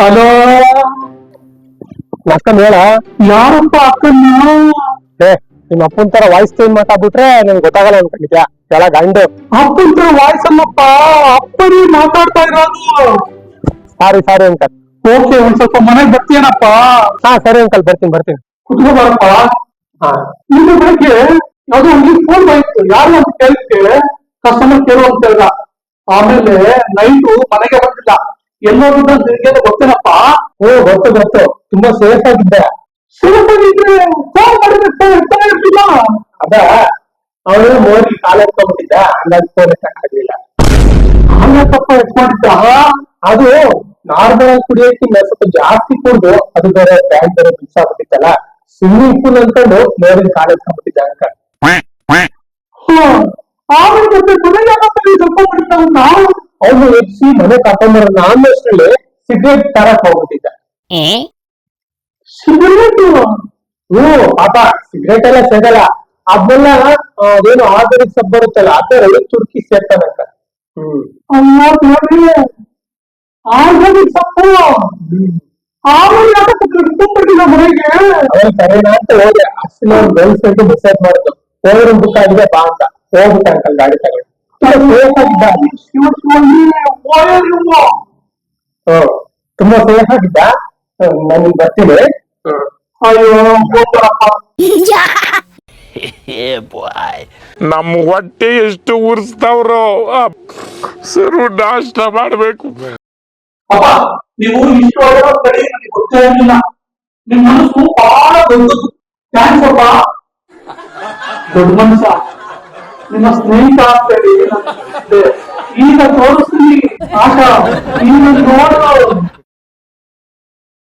Hello ಅಕ್ಕನ್ ಹೇಳ? ಯಾರಪ್ಪ ಅಕ್ಕನ್ ಏ ನಿಮ್ಮ ಅಪ್ಪನ್ ತರ ವಾಯ್ಸ್ ಚೇಂಜ್ ಮಾತಾಡ್ಬಿಟ್ರೆ ನನ್ಗೆ ಗೊತ್ತಾಗಲ್ಲ ಅನ್ಕೊಂಡಿದ್ಯಾ? ಕೆಳ ಗಂಡು. ಅಪ್ಪನ್ ತರ ವಾಯ್ಸ್ ಅಲ್ಲಪ್ಪ ಅಪ್ಪನೇ ಮಾತಾಡ್ತಾ ಇರೋದು. ಸಾರಿ ಸಾರಿ ಅಂಕಲ್ ಓಕೆ ಒಂದ್ ಸ್ವಲ್ಪ ಮನೆಗ್ ಬರ್ತೀಯನಪ್ಪ. ಹಾ ಸರಿ ಅಂಕಲ್ ಬರ್ತೀನಿ ಬರ್ತೀನಿ. ಕುತ್ಕೋ ಬರಪ್ಪ. ಹಾ. ನಿನ್ನ ಬೆಳಗ್ಗೆ ಯಾವ್ದೋ ಒಂದು ಫೋನ್ ಬಂತು. ಯಾರು ಅಂತ ಕೇಳಿಕ್ಕೆ ಕಸ್ಟಮರ್ ಕೇಳುವಂತ ಹೇಳ್ದ ಆಮೇಲೆ ನೈಟು ಮನೆಗೆ ಬಂದಿಲ್ಲ. ಎಲ್ಲೋಗಿದ್ದ ಅಂತ ನಿನ್ಗೇನು ಗೊತ್ತೇನಪ್ಪ? ಓ ಗೊತ್ತು ಗೊತ್ತು. ತುಂಬಾ ಸೇಫ್ ಆಗಿದ್ದೆ. ಸುಲಭನಿದ್ರೆ ಫೋನ್ ಮಾಡಿದ್ರೆ ಅದ ಅವನು ಮೋದಿ ಕಾಲ ಎತ್ಕೊಂಡ್ಬಿಟ್ಟಿದ್ದ. ಹಂಗಾಗಿ ಫೋನ್ ಎತ್ತಕ್ಕಾಗ್ಲಿಲ್ಲ ತಪ್ಪ ಎತ್ಕೊಂಡಿದ್ದ. ಅದು ನಾರ್ಮಲ್ ಆಗಿ ಕುಡಿಯೋಕ್ಕಿಂತ ಸ್ವಲ್ಪ ಜಾಸ್ತಿ ಕುಡಿದು ಅದು ಬೇರೆ ಬ್ಯಾಂಕ್ ಬೇರೆ ಮಿಕ್ಸ್ ಆಗ್ಬಿಟ್ಟಿತ್ತಲ್ಲ ಸ್ವಿಮ್ಮಿಂಗ್ ಪೂಲ್ ಅನ್ಕೊಂಡು ಮೋದಿ ಕಾಲ ಎತ್ಕೊಂಡ್ಬಿಟ್ಟಿದ್ದ ಹ್ಮ್. ಆಮೇಲೆ ಮತ್ತೆ ಕೊನೆಗೆ ಸ್ವಲ್ಪ ಮಾಡಿದ್ದ ಅವನು ಎಬ್ಸಿ ಮನೆ ಕರ್ಕೊಂಡ್ಬರೋಣ ಅಲ್ಲಿ ಸಿಗರೇಟ್ ತರಕ್ ಹೋಗ್ಬಿಟ್ಟಿದ್ದ. ಸಿಗರೇಟ್ ಹ್ಞೂ ಪಾಪ ಸಿಗರೇಟ್ ಎಲ್ಲ ಸಿಗಲ್ಲ ಅದನ್ನೆಲ್ಲ ಆ, ಅದೇನು ಸಬ್ ಬರುತ್ತಲ್ಲ ಅದರ ತುರ್ಕಿ ಸೇರ್ತಾನಂತ ದೇವ್ರೇ ಆರ್ಗಾನಿಕ್ ಸೊಪ್ಪು. ಆಮೇಲೆ ಕಟ್ಕೊಂಡ್ಬಿಟ್ಟಿಲ್ಲ ಮನೆಗೆ? ಸರಿನಾ ಅಂತ ಹೋದೆ. ಅಷ್ಟು ಅವ್ನು ಬೆಳೆಸ್ಬಿಟ್ಟು ಮೆಸೇಜ್ ಮಾಡಿದ್ರು ಹೋದ್ರೆ ಬುಕ್ ಆಗಿದೆ ಬಾ ಅಂತ. ಹೋಗ್ಬಿಟ್ಟ ಅಂಕಲ್ ಗಾಡಿ ತಗೊಂಡು. ತುಂಬಾ ಸೇಫ್ ಆಗಿದ್ದ ಶಿವ ಶಿವಲ್ಲಿ ಓಯೋ ನೀವು ಹ್ಮ್ ತುಂಬಾ ಸೇಫ್ ಆಗಿದ್ದ ನಾನು ಬರ್ತೀನಿ ನಮ್ ಅಯ್ಯೋ ಹೋಗ್ತಾರಪ್ಪ ನಮ್ಮ ಹೊಟ್ಟೆ ಎಷ್ಟು ಉರ್ಸ್ತಾವ್ರೋ ಸರು ನಾಷ್ಟ ಮಾಡ್ಬೇಕು ಅಪ್ಪ ನೀವು ಇಷ್ಟು ಒಳ್ಳೆಯ ಕಡೆ ನನಗೆ ಗೊತ್ತೇ ಇರಲಿಲ್ಲ ನಿಮ್ ಮನಸ್ಸು ಬಹಳ ದೊಡ್ಡದು ಥ್ಯಾಂಕ್ಸ್ ಅಪ್ಪ ದೊಡ್ಡ ಮನಸ್ಸ ನಿಮ್ಮ ಸ್ನೇಹಿತ ಅಂತ ಹೇಳಿ. ಈಗ ತೋರಿಸ್ತೀನಿ ಆಶಾ ಈಗ ನೋಡು